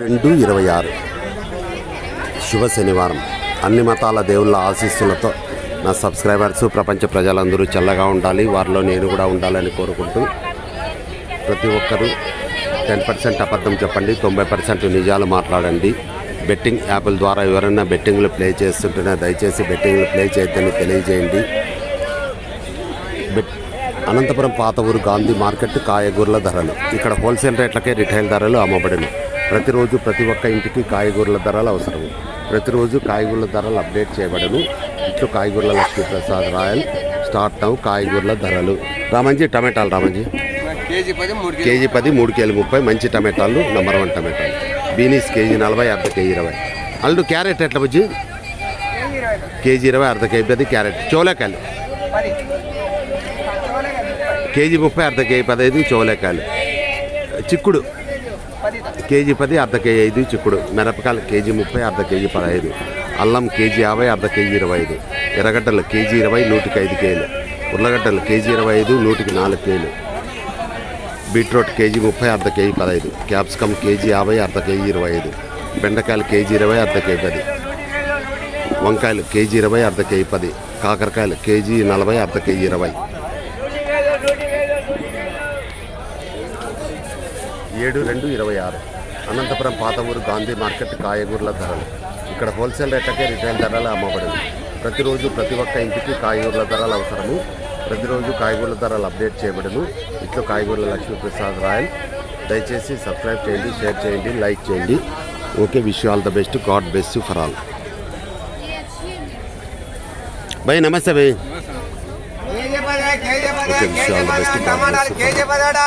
రెండు ఇరవై ఆరు. శుభ శనివారం. అన్ని మతాల దేవుళ్ళ ఆశీస్సులతో నా సబ్స్క్రైబర్స్ ప్రపంచ ప్రజలందరూ చల్లగా ఉండాలి వారిలో నేను కూడా ఉండాలని కోరుకుంటూ ప్రతి ఒక్కరూ టెన్ పర్సెంట్ అబద్ధం చెప్పండి తొంభై పర్సెంట్ నిజాలు మాట్లాడండి. బెట్టింగ్ యాప్ల ద్వారా ఎవరైనా బెట్టింగ్లు ప్లే చేస్తుంటేనే దయచేసి బెట్టింగ్లు ప్లే చేయొద్దని తెలియజేయండి. బెట్ అనంతపురం పాత ఊరు గాంధీ మార్కెట్ కాయగూరల ధరలు. ఇక్కడ హోల్సేల్ రేట్లకే రిటైల్ ధరలు అమ్మబడును. ప్రతిరోజు ప్రతి ఒక్క ఇంటికి కాయగూరల ధరలు అవసరం. ప్రతిరోజు కాయగూరల ధరలు అప్డేట్ చేయబడను. ఇట్లు కాయగూరల లక్ష్మీప్రసాద్ రాయల్ స్టార్ట్ నౌ కాయగూరల ధరలు. రామంజీ టమాటాలు రామంజీ. కేజీ పది మూడు కేజీ ముప్పై మంచి టమాటాలు నెంబర్ వన్ టమాటాలు. బీనీస్ కేజీ నలభై అర్ధ కేజీ ఇరవై. అల్లు క్యారెట్ ఎట్లా బుజ్జి? కేజీ ఇరవై అర్ధ కేజీ పది క్యారెట్. చోలేకాయలు కేజీ ముప్పై అర్ధ కేజీ పదహైదు చోలేకాయలు చిక్కుడు. కేజీ పది అర్ధ కేజీ ఐదు చిక్కుడు. మిరపకాయలు కేజీ ముప్పై అర్ధ కేజీ పదహైదు. అల్లం కేజీ యాభై అర్ధ కేజీ ఇరవై ఐదు. ఎర్రగడ్డలు కేజీ ఇరవై నూటికి ఐదు కేలు. ఉర్లగడ్డలు కేజీ ఇరవై ఐదు నూటికి నాలుగు కేలు. బీట్రూట్ కేజీ ముప్పై అర్ధ కేజీ పదహైదు. క్యాప్సికమ్ కేజీ యాభై అర్ధ కేజీ ఇరవై ఐదు. బెండకాయలు కేజీ ఇరవై అర్ధ కేజీ పది. వంకాయలు కేజీ ఇరవై అర్ధ కేజీ పది. కాకరకాయలు కేజీ నలభై అర్ధ కేజీ ఇరవై. ఏడు రెండు ఇరవై ఆరు. అనంతపురం పాత ఊరు గాంధీ మార్కెట్ కాయగూరల ధరలు. ఇక్కడ హోల్సేల్ రేట్లకే రిటైల్ ధరలు అమ్మబడింది ప్రతిరోజు ప్రతి ఒక్క ఇంటికి కాయగూరల ధరలు అవసరము. ప్రతిరోజు కాయగూరల ధరలు అప్డేట్ చేయబడను. ఇట్లు కాయగూరల లక్ష్మీప్రసాద్ రాయల్. దయచేసి సబ్స్క్రైబ్ చేయండి షేర్ చేయండి లైక్ చేయండి. Okay wish all the best. God best for all. Bye నమస్తే భయ్ కేజీ పది కేజీ పది ఓకే, కేజీ విషయాలు పది బెస్ట్. కేజీ పదాడా